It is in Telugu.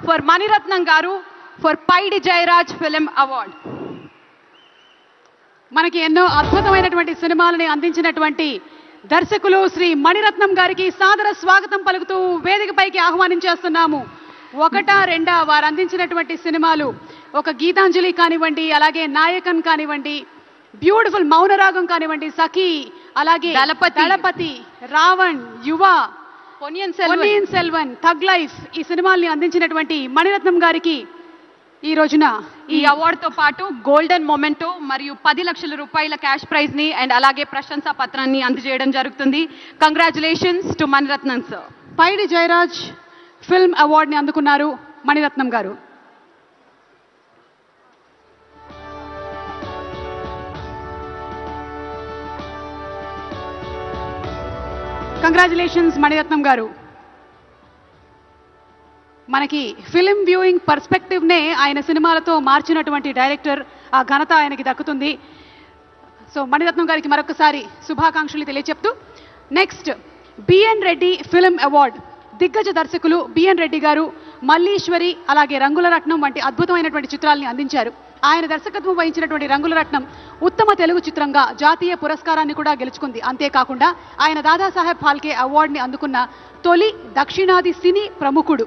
ఫర్ మణిరత్నం గారు for Paidi Jayaraj film award మనకి ఎన్నో అద్భుతమైనటువంటి సినిమాలని అందించినటువంటి దర్శకులు శ్రీ మణిరత్నం గారికి సాదర స్వాగతం పలుకుతూ వేదికపైకి ఆహ్వానించేస్తున్నాము ఒకటా రెండా వారు అందించినటువంటి సినిమాలు ఒక గీతాంజలి కానివ్వండి అలాగే నాయకన్ కానివ్వండి బ్యూటిఫుల్ మౌనరాగం కానివ్వండి సఖీ అలాగే దళపతి. రావణ్ యువ పొన్నియిన్ సెల్వన్. థగ్ లైఫ్ ఈ సినిమాల్ని అందించినటువంటి మణిరత్నం గారికి ఈ రోజున ఈ అవార్డుతో పాటు గోల్డెన్ మొమెంటో మరియు పది లక్షల రూపాయల క్యాష్ ప్రైజ్ని అండ్ అలాగే ప్రశంసా పత్రాన్ని అందజేయడం జరుగుతుంది. Congratulations to Mani Ratnam sir Paidi Jayaraj film అవార్డుని అందుకున్నారు మణిరత్నం గారు. కంగ్రాచులేషన్స్ మణిరత్నం గారు. మనకి ఫిలిం వ్యూయింగ్ పర్స్పెక్టివ్నే ఆయన సినిమాలతో మార్చినటువంటి డైరెక్టర్ ఆ ఘనత ఆయనకి దక్కుతుంది. సో మణిరత్నం గారికి మరొకసారి శుభాకాంక్షలు తెలియచెప్తూ next B N Reddy film award దిగ్గజ దర్శకులు బిఎన్ రెడ్డి గారు మల్లీశ్వరి అలాగే రంగుల రత్నం వంటి అద్భుతమైనటువంటి చిత్రాల్ని అందించారు. ఆయన దర్శకత్వం వహించినటువంటి రంగుల రత్నం ఉత్తమ తెలుగు చిత్రంగా జాతీయ పురస్కారాన్ని కూడా గెలుచుకుంది. అంతేకాకుండా ఆయన దాదాసాహెబ్ ఫాల్కే అవార్డుని అందుకున్న తొలి దక్షిణాది సినీ ప్రముఖుడు.